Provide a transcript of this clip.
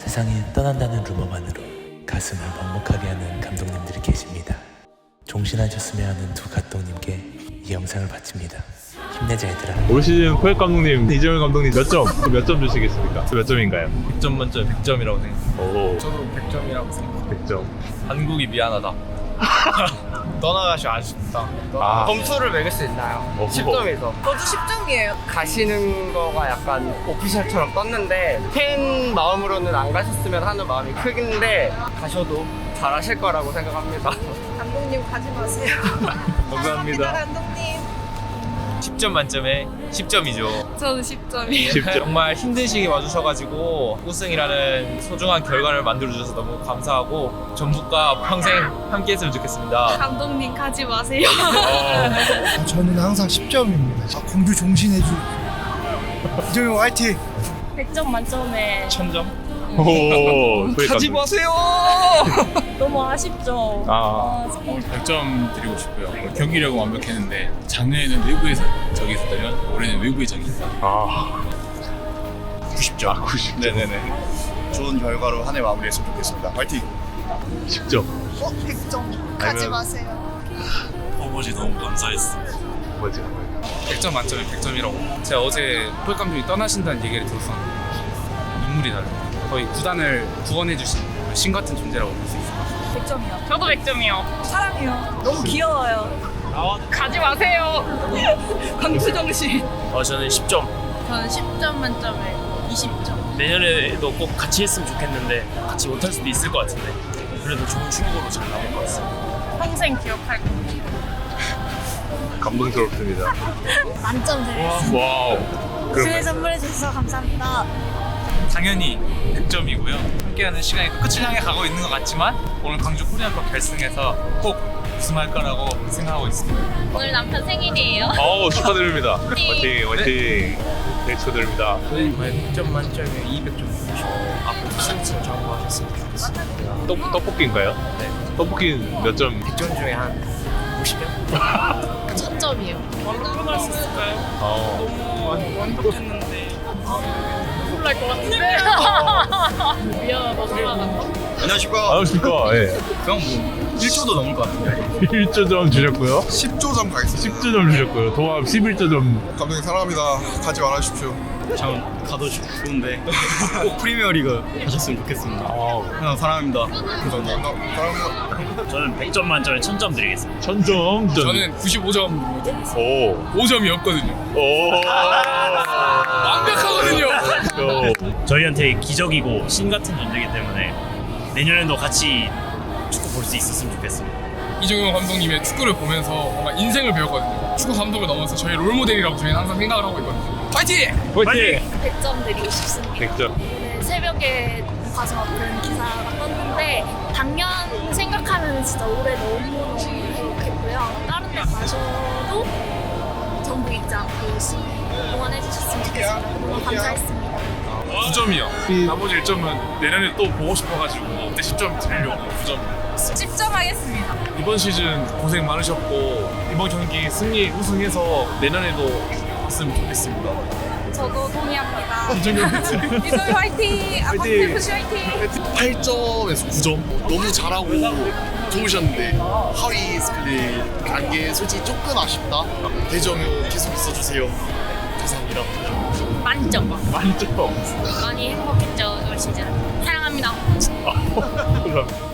세상에 떠난다는 루머만으로 가슴을 먹먹하게 하는 감독님들이 계십니다. 종신하셨으면 하는 두 감독님께 이 영상을 바칩니다. 힘내자 얘들아. 올 시즌 포획 감독님, 이정현 감독님 몇 점? 몇 점 주시겠습니까? 몇 점인가요? 100점 만점 100점이라고 생각해요. 오, 저도 100점이라고 생각해요. 100점. 한국이 미안하다. 떠나가시 아쉽다. 아. 점수를 매길 수 있나요? 어, 10점에서 저도 10점이에요. 가시는 거가 약간 오피셜처럼 떴는데 팬 마음으로는 안 가셨으면 하는 마음이 크긴데 가셔도 잘하실 거라고 생각합니다. 감독님 가지 마세요. 감사합니다. 감독님. 10점 만점에 10점이죠. 저도 10점이에요. 10점. 정말 힘든 시기 와주셔가지고 우승이라는 소중한 결과를 만들어주셔서 너무 감사하고 전북과 평생 함께했으면 좋겠습니다. 감독님 가지 마세요. 어, 저는 항상 10점입니다. 아, 공주 종신해주. 이정용 화이팅! 100점 만점에 1000점? 오, 감독님. 마세요! 너무 아쉽죠. 아. 아, 오늘 100점 드리고 싶고요. 경기력은 완벽했는데 작년에는 외부에서 적이 있었다면 올해는 외부의 적이 있다. 아, 90점. 아, 90점. 네네네. 좋은 결과로 한 해 마무리했으면 좋겠습니다. 화이팅! 10점. 어? 100점. 가지 아니면- 마세요. 아버지 너무 감사했어. 뭐지? 100점 만점에 100점이라고. 제가 어제 포획 감독이 떠나신다는 얘기를 들었었는데 눈물이 나요. 거의 구단을 구원해주신 신 같은 존재라고 볼수 같아요. 100점이요. 저도 100점이요. 사랑해요. 너무 귀여워요. 가지 마세요. 광주 정신. 어, 저는 10점. 저는 10점 만점에 20점. 내년에도 꼭 같이 했으면 좋겠는데 같이 못할 수도 있을 것 같은데 그래도 좋은 충고로 잘 남을 것 같습니다. 평생 기억할 겁니다. 감동스럽습니다. 만점 드리겠습니다. 와우. 그럼 선물해 주셔서 감사합니다. 당연히 100점이고요. 함께하는 시간이 끝을 향해 가고 있는 것 같지만 오늘 광주 코리안컵 결승에서 꼭 우승할 거라고 생각하고 있습니다. 오늘 남편 생일이에요. 어우, 축하드립니다. 화이팅, 화이팅. 네, 축하드립니다. 저는 100점 만점에 200점 주고 싶어요. 앞으로 승승 정보하셨으면 좋겠습니다. 떡, 떡볶이인가요? 네. 떡볶이 몇 점? 100점 중에 한 50점? 1000점이요. 만점할 수 있을까요? 어. 너무 완벽했는데. 놀랄 것 같은데. 미안하다, 놀라간다. 안녕하십니까. 안녕하십니까. 예. 그럼 뭐 1조도 넘을 것 같은데. 1조 점 주셨고요. 10조 점 가겠습니다. 10조 점 주셨고요. 도합 11조 점. 감독님 사랑합니다. 가지 말아 주십시오. 참 가도 좋은데 꼭 프리미어리그 하셨으면 좋겠습니다. 형 사랑합니다. 감사합니다. 사랑합니다. 저는 100점 만점에 1000점 드리겠습니다. 천점. 전. 저는 95점 오. 5점이었거든요. 오. 완벽하거든요. 오. 저희한테 기적이고 신 같은 존재이기 때문에 내년에도 같이 축구 볼 수 있었으면 좋겠습니다. 이종용 감독님의 축구를 보면서 뭔가 인생을 배웠거든요. 축구 감독을 넘어서 저희 롤모델이라고 저희는 항상 생각을 하고 있거든요. 파이팅! 화이팅! 100점 드리고 싶습니다. 100점. 오늘 새벽에 가서 그런 기사가 떴는데 작년 생각하면 진짜 올해 너무너무 행복했고요. 다른 데 가셔도 전부 잊지 않고 열심히 응원해 주셨으면 좋겠습니다. 너무 감사했습니다. 9점이요. 나머지 1점은 내년에 또 보고 싶어가지고 그때 10점 드리려고 9점. 10점 하겠습니다. 이번 시즌 고생 많으셨고 이번 경기 승리 우승해서 내년에도 했으면 좋겠습니다. 저도 동의합니다. 이종용 이소희 화이팅! 아빠 FC 화이팅! 8점에서 9점. 너무 잘하고 좋으셨는데 하위 스플릿 간게 솔직히 조금 아쉽다. 대정유 계속 있어주세요. 감사합니다. 만점. 만점. 많이 행복했죠, 올 시즌. 사랑합니다. 그럼